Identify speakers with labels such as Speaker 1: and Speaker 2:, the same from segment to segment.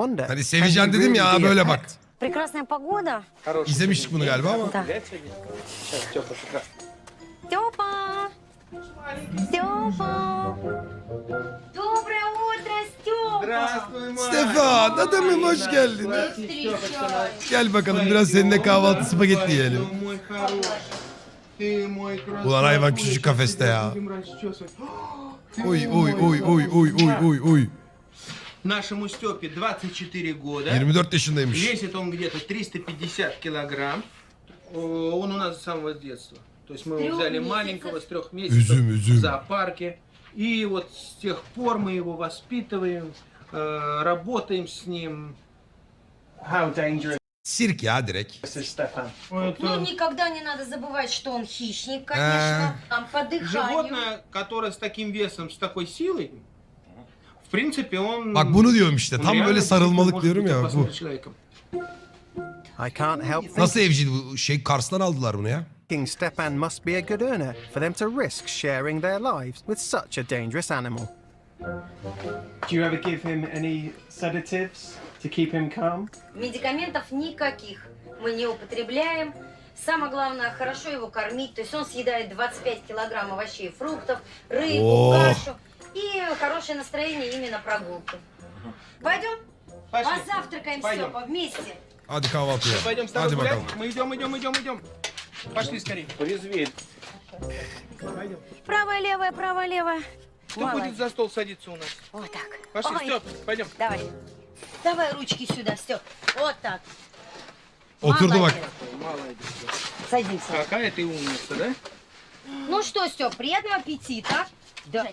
Speaker 1: Wonder,
Speaker 2: Hani
Speaker 1: can
Speaker 2: seveceksin
Speaker 1: he
Speaker 2: dedim ya
Speaker 1: really be a
Speaker 2: böyle
Speaker 1: pet?
Speaker 2: bak.
Speaker 3: Прекрасная погода.
Speaker 2: İzlemiştik bunu galiba ama.
Speaker 3: Да. Степа! Степа! Доброе утро, Степа!
Speaker 2: Stefan adamım hoş geldin. Gel bakalım biraz seninle kahvaltı spagetti yiyelim. Ulan hayvan küçücük kafeste ya. Uy uy uy uy uy uy uy uy.
Speaker 4: Нашему Степе 24 года.
Speaker 2: 24 yaşındaymış.
Speaker 4: Весит он где-то 350 килограмм. Он у нас с самого детства. То есть мы его взяли
Speaker 3: месяцев?
Speaker 4: маленького с трех месяцев
Speaker 2: Üzüm, üzüm.
Speaker 4: в зоопарке. И вот с тех пор мы его воспитываем, э, работаем с ним.
Speaker 5: How dangerous
Speaker 2: direkt.
Speaker 5: is Stefan?
Speaker 3: Ну, никогда не надо забывать, что он хищник, конечно. Там по дыханию.
Speaker 4: Животное, которое с таким весом, с такой силой, в принципе, он...
Speaker 2: Bak bunu diyorum işte.
Speaker 4: он
Speaker 2: Tam
Speaker 4: реально
Speaker 2: böyle sarılmalık
Speaker 4: может
Speaker 2: diyorum
Speaker 4: быть
Speaker 2: ya. Bu.
Speaker 4: опасным человеком.
Speaker 1: I can't help
Speaker 2: Nasıl evciydi bu şey Kars'tan aldılar bunu ya.
Speaker 1: thinking Stepan must be a good earner for them to risk sharing their lives with such a dangerous animal.
Speaker 5: Do you ever give him any sedatives to keep him calm?
Speaker 3: Медикаментов никаких мы не употребляем. Самое главное, хорошо его кормить. То есть он съедает 25 килограмм овощей и фруктов, рыбу,
Speaker 2: О.
Speaker 3: кашу. И хорошее настроение именно прогулки. Пойдем?
Speaker 4: Пошли.
Speaker 3: Позавтракаем,
Speaker 4: Пойдем.
Speaker 3: Степа, вместе.
Speaker 2: Hadi kahvaltıya.
Speaker 4: Пойдем с тобой
Speaker 2: Hadi
Speaker 4: гулять.
Speaker 2: bakalım.
Speaker 4: Мы идем, идем, идем, идем. Пошли скорее.
Speaker 3: Правая, левая, правая, левая.
Speaker 4: Кто
Speaker 3: Молодец.
Speaker 4: будет за стол садиться у нас?
Speaker 3: Вот так.
Speaker 4: Пошли,
Speaker 3: Ой,
Speaker 4: Степ, пойдем.
Speaker 3: Давай. Давай ручки сюда, Степ. Вот так.
Speaker 2: Oturdu bak.
Speaker 3: Молодец. Садимся.
Speaker 4: Какая ты умница, да?
Speaker 3: Ну что, Степ, приятного аппетита. Да.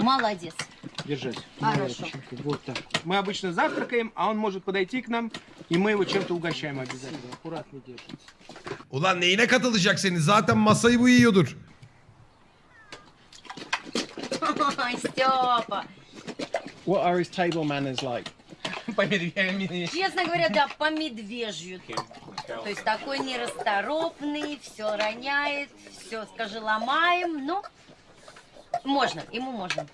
Speaker 3: Молодец.
Speaker 4: Держать.
Speaker 3: Хорошо.
Speaker 4: Вот так. Мы обычно завтракаем, а он может подойти к нам, и мы его чем-то угощаем обязательно. Аккуратно держите.
Speaker 2: Ulan neyine katılacak senin? Zaten masayı bu yiyordur.
Speaker 3: Ой, Степа.
Speaker 5: What are his table manners like?
Speaker 4: По медведям.
Speaker 3: Честно говоря, да, по медвежью. То есть такой нерасторопный, все роняет, все, скажи, ломаем. Ну, можно, ему можно.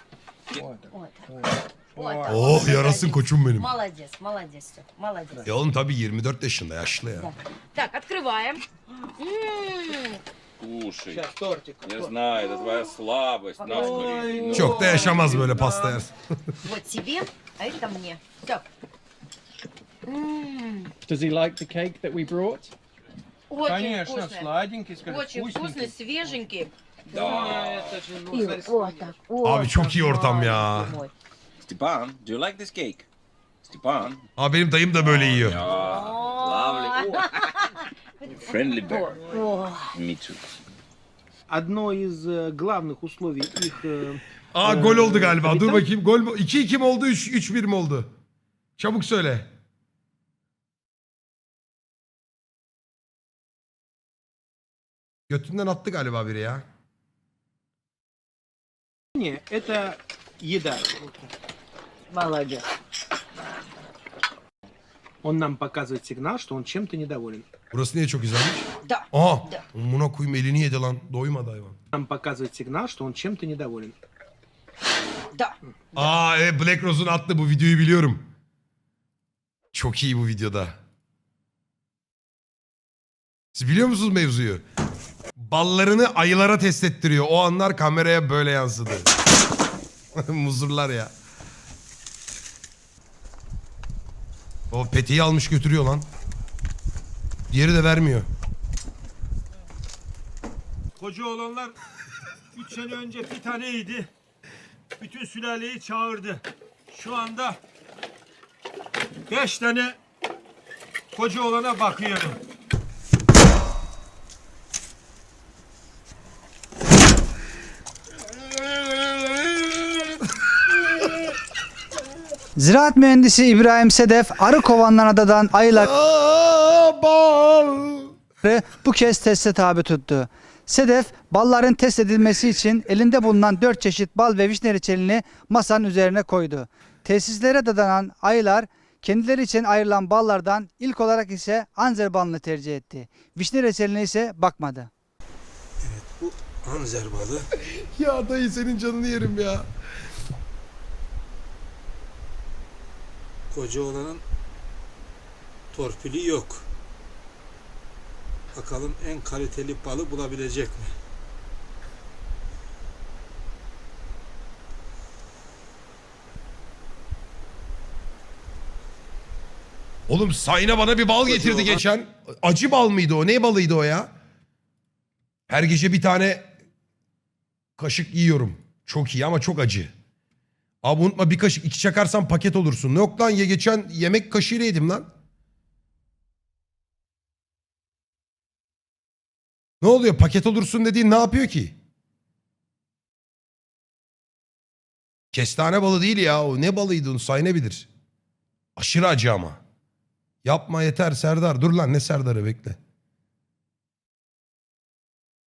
Speaker 3: Вот. Вот. так.
Speaker 2: Oh yarasın koçum benim.
Speaker 3: Молодец, молодец, Степ, молодец.
Speaker 2: E oğlum tabii 24 yaşında yaşlı ya.
Speaker 3: Так, открываем. М,
Speaker 6: Кушай.
Speaker 4: Сейчас тортик.
Speaker 6: Я знаю, это твоя слабость. На, скорее. Ну,
Speaker 2: Çok da yaşamaz böyle pasta yersin.
Speaker 3: Вот тебе, а это мне. Степ. М,
Speaker 5: Does he like the cake that we brought?
Speaker 3: Очень
Speaker 4: Конечно, сладенький, скажи,
Speaker 3: Очень вкусный,
Speaker 4: вкусненький.
Speaker 3: свеженький.
Speaker 4: Да, это же, ну,
Speaker 3: И
Speaker 4: смотри,
Speaker 3: вот так. вот
Speaker 2: Abi çok
Speaker 3: так,
Speaker 2: iyi ortam ya.
Speaker 3: маленький мой.
Speaker 6: Степан, do you like this cake? Степан.
Speaker 2: Abi benim dayım da böyle yiyor.
Speaker 6: Yeah, lovely. Oh. Friendly bear.
Speaker 3: О,
Speaker 6: Me too.
Speaker 4: Одно из э, главных условий их э,
Speaker 2: Aa gol oldu galiba. Dur bakayım. Gol mu? 2-2 mi oldu? 3-1 mi oldu? Çabuk söyle. Götünden attı galiba biri ya.
Speaker 4: Не, это еда.
Speaker 3: молодец.
Speaker 4: Он нам показывает сигнал, что он чем-то недоволен.
Speaker 2: Burası niye çok güzelmiş?
Speaker 3: Да.
Speaker 2: Aa! Buna koyayım elini yedi lan. Doymadı hayvan.
Speaker 4: Нам показывает сигнал, что он чем-то недоволен.
Speaker 3: Да.
Speaker 2: Aa evet Black Rose'un attığı bu videoyu biliyorum. Çok iyi bu videoda. Siz biliyor musunuz mevzuyu? Ballarını ayılara test ettiriyor. O anlar kameraya böyle yansıdı. Muzurlar ya. O peteği almış götürüyor lan. Diğeri de vermiyor.
Speaker 7: Koca olanlar 3 sene önce bir taneydi. Bütün sülaleyi çağırdı. Şu anda 5 tane koca olana bakıyorum.
Speaker 8: Ziraat mühendisi İbrahim Sedef arı kovanlarına adadan
Speaker 2: bal.
Speaker 8: bu kez teste tabi tuttu. Sedef balların test edilmesi için elinde bulunan 4 çeşit bal ve vişne reçelini masanın üzerine koydu. Tesislere dadanan ayılar kendileri için ayrılan ballardan ilk olarak ise anzer balını tercih etti. Vişne reçeline ise bakmadı.
Speaker 2: Anzer balı. ya dayı senin canını yerim ya.
Speaker 9: Koca olanın torpili yok. Bakalım en kaliteli balı bulabilecek mi?
Speaker 2: Oğlum Sayna bana bir bal getirdi
Speaker 9: olan-
Speaker 2: geçen. Acı bal mıydı o? Ne balıydı o ya? Her gece bir tane kaşık yiyorum. Çok iyi ama çok acı. Abi unutma bir kaşık iki çakarsan paket olursun. Yok lan ye geçen yemek kaşığıyla yedim lan. Ne oluyor paket olursun dediğin ne yapıyor ki? Kestane balı değil ya o. Ne balıydı onu say ne bilir. Aşırı acı ama. Yapma yeter Serdar. Dur lan ne Serdar'ı bekle.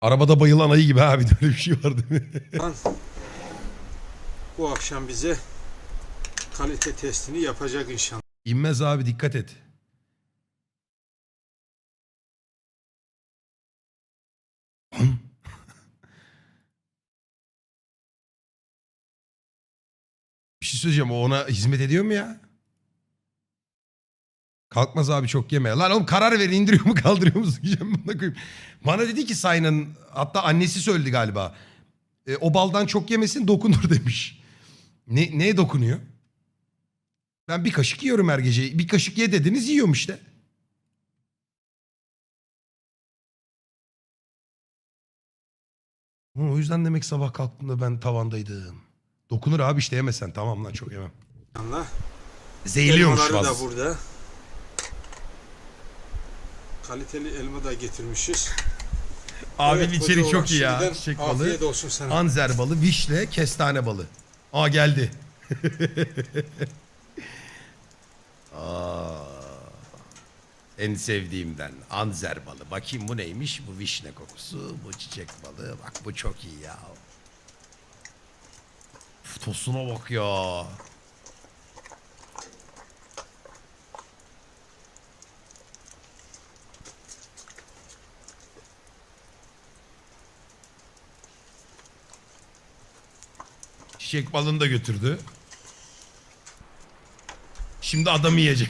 Speaker 2: Arabada bayılan ayı gibi abi böyle bir şey var değil mi?
Speaker 9: Bu akşam bize kalite testini yapacak inşallah.
Speaker 2: İnmez abi dikkat et. Bir şey söyleyeceğim. O ona hizmet ediyor mu ya? Kalkmaz abi çok yeme. Lan oğlum karar ver indiriyor mu kaldırıyor mu diyeceğim bana koyayım. Bana dedi ki Sayın'ın hatta annesi söyledi galiba. E, o baldan çok yemesin dokunur demiş. Ne, neye dokunuyor? Ben bir kaşık yiyorum her gece. Bir kaşık ye dediniz yiyorum işte. Hı, O yüzden demek sabah kalktığımda ben tavandaydım. Dokunur abi işte yemesen tamam lan çok yemem.
Speaker 9: İnşallah.
Speaker 2: Zehirliyormuş
Speaker 9: Elmaları da
Speaker 2: bazı.
Speaker 9: burada. Kaliteli elma da getirmişiz.
Speaker 2: Abinin
Speaker 9: Evet,
Speaker 2: içeri
Speaker 9: koca
Speaker 2: çok
Speaker 9: olan
Speaker 2: iyi ya.
Speaker 9: şimdiden
Speaker 2: Çiçek
Speaker 9: Afiyet
Speaker 2: balı,
Speaker 9: olsun sana.
Speaker 2: anzer balı, vişne, kestane balı. Aa geldi. Aa, en sevdiğimden anzer balı. Bakayım bu neymiş? Bu vişne kokusu, bu çiçek balı. Bak bu çok iyi ya. Uf, tosuna bak ya. Çiçek balını da götürdü. Şimdi adam yiyecek.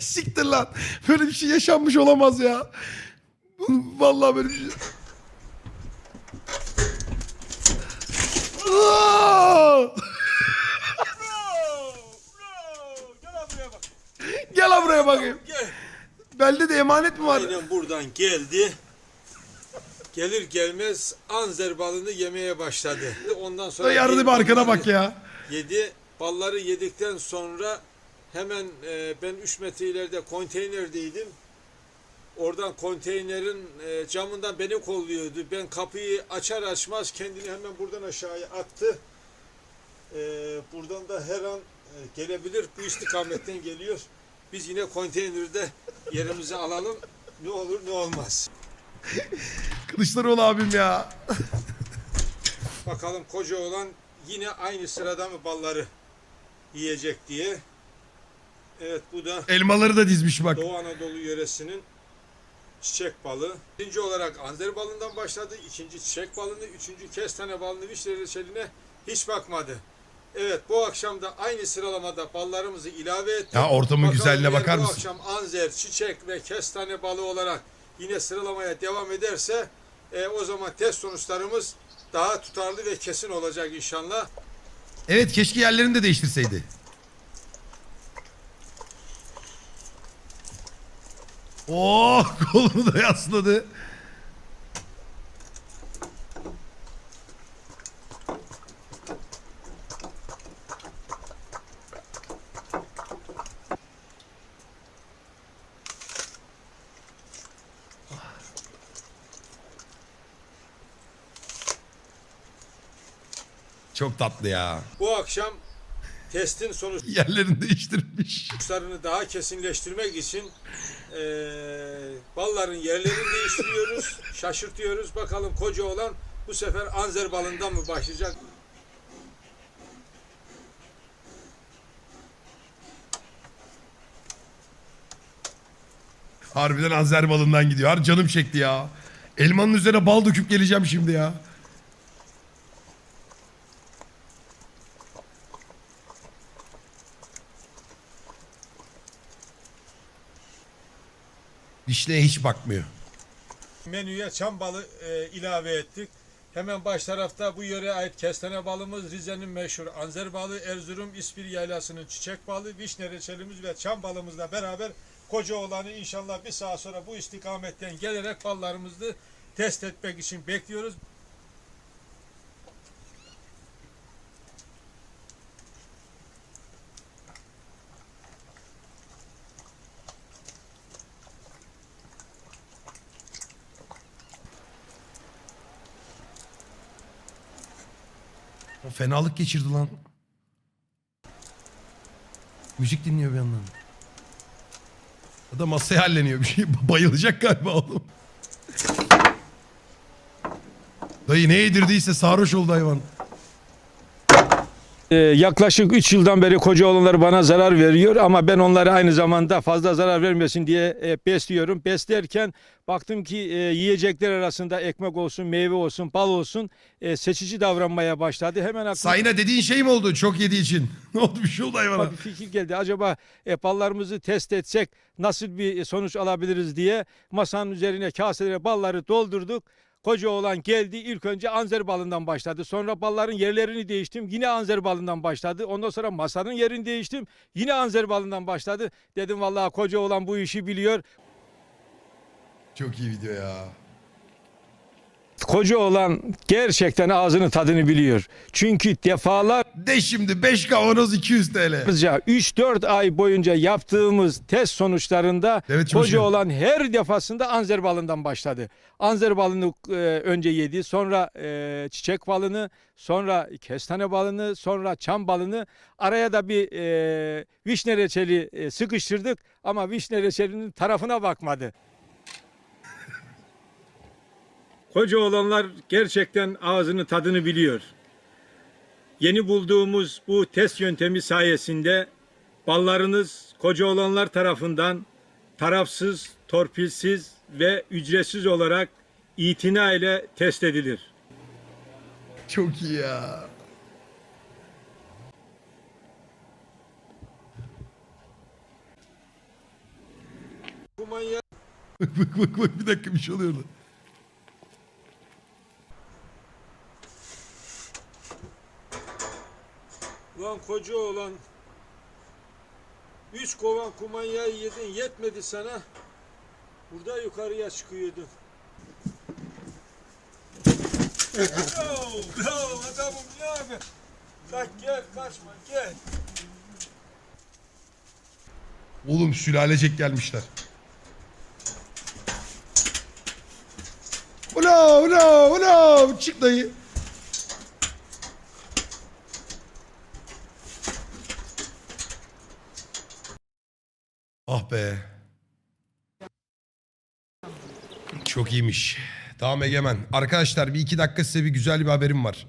Speaker 2: Siktir lan. Böyle bir şey yaşanmış olamaz ya. Vallahi böyle bir şey. Gel lan buraya bakayım. Belde de emanet mi var?
Speaker 9: Aynen buradan geldi. Gelir gelmez anzer balını yemeye başladı. Ondan sonra
Speaker 2: Yardım bir arkana bak ya.
Speaker 9: Yedi. Balları yedikten sonra hemen e, ben 3 metre ileride konteynerdeydim. Oradan konteynerin e, camından beni kolluyordu. Ben kapıyı açar açmaz kendini hemen buradan aşağıya attı. E, buradan da her an e, gelebilir. Bu istikametten geliyor. Biz yine konteynerde yerimizi alalım. Ne olur ne olmaz.
Speaker 2: Kılıçdaroğlu abim ya.
Speaker 9: Bakalım koca olan yine aynı sırada mı balları yiyecek diye. Evet bu da
Speaker 2: Elmaları da dizmiş bak.
Speaker 9: Doğu Anadolu yöresinin çiçek balı. Birinci olarak anzer balından başladı. ikinci çiçek balını, üçüncü kestane balını, vişne reçeline hiç bakmadı. Evet bu akşam da aynı sıralamada ballarımızı ilave ettik.
Speaker 2: Ya ortamın
Speaker 9: Bakalım
Speaker 2: güzelliğine bakar
Speaker 9: bu
Speaker 2: mısın?
Speaker 9: akşam anzer, çiçek ve kestane balı olarak yine sıralamaya devam ederse e, o zaman test sonuçlarımız daha tutarlı ve kesin olacak inşallah.
Speaker 2: Evet keşke yerlerini de değiştirseydi. Oh kolunu da yasladı. Çok tatlı ya.
Speaker 9: Bu akşam testin sonuç
Speaker 2: Yerlerini değiştirmiş.
Speaker 9: sonuçlarını daha kesinleştirmek için eee balların yerlerini değiştiriyoruz, şaşırtıyoruz. Bakalım koca olan bu sefer anzer balından mı başlayacak?
Speaker 2: Harbiden Azer balından gidiyor. Har canım çekti ya. Elmanın üzerine bal döküp geleceğim şimdi ya. Vişneye hiç bakmıyor.
Speaker 10: Menüye çam balı e, ilave ettik. Hemen baş tarafta bu yöre ait kestane balımız, Rize'nin meşhur anzer balı, Erzurum İspir Yaylası'nın çiçek balı, vişne reçelimiz ve çam balımızla beraber koca olanı inşallah bir saat sonra bu istikametten gelerek ballarımızı test etmek için bekliyoruz.
Speaker 2: O fenalık geçirdi lan. Müzik dinliyor bir yandan. Ya da masaya halleniyor bir şey. Bayılacak galiba oğlum. Dayı ne yedirdiyse sarhoş oldu hayvan.
Speaker 9: Ee, yaklaşık 3 yıldan beri koca olanlar bana zarar veriyor ama ben onları aynı zamanda fazla zarar vermesin diye e, besliyorum. Beslerken baktım ki e, yiyecekler arasında ekmek olsun, meyve olsun, bal olsun e, seçici davranmaya başladı. Hemen aklıma
Speaker 2: Sayına dediğin şey mi oldu çok yediği için? ne oldu bir şey oldu hayvana?
Speaker 9: bir fikir geldi. Acaba e, ballarımızı test etsek nasıl bir sonuç alabiliriz diye masanın üzerine kaselere balları doldurduk. Koca oğlan geldi ilk önce anzer balından başladı. Sonra balların yerlerini değiştim. Yine anzer balından başladı. Ondan sonra masanın yerini değiştim. Yine anzer balından başladı. Dedim vallahi koca oğlan bu işi biliyor.
Speaker 2: Çok iyi video ya.
Speaker 9: Koca oğlan gerçekten ağzını tadını biliyor. Çünkü defalar
Speaker 2: De şimdi 5 kavanoz 200 TL.
Speaker 9: Yalnızca 3-4 ay boyunca yaptığımız test sonuçlarında
Speaker 2: Evet,
Speaker 9: koca
Speaker 2: çalışıyor.
Speaker 9: olan her defasında anzer balından başladı. Anzer balını e, önce yedi, sonra e, çiçek balını, sonra kestane balını, sonra çam balını. Araya da bir e, vişne reçeli e, sıkıştırdık ama vişne reçelinin tarafına bakmadı. Koca olanlar gerçekten ağzını tadını biliyor. Yeni bulduğumuz bu test yöntemi sayesinde ballarınız koca olanlar tarafından tarafsız, torpilsiz ve ücretsiz olarak itina ile test edilir.
Speaker 2: Çok iyi ya.
Speaker 10: Kumanya
Speaker 2: Bak bak bak bak bir dakika bir şey oluyordu.
Speaker 10: Ulan koca olan üç kovan kumanyayı yedin yetmedi sana. Burada yukarıya çıkıyordun. bravo, bravo adamım ne abi? Bak gel kaçma gel.
Speaker 2: Oğlum sülalecek gelmişler. Ula ula ula çık dayı. Ah be. Çok iyiymiş. Tamam Egemen. Arkadaşlar bir iki dakika size bir güzel bir haberim var.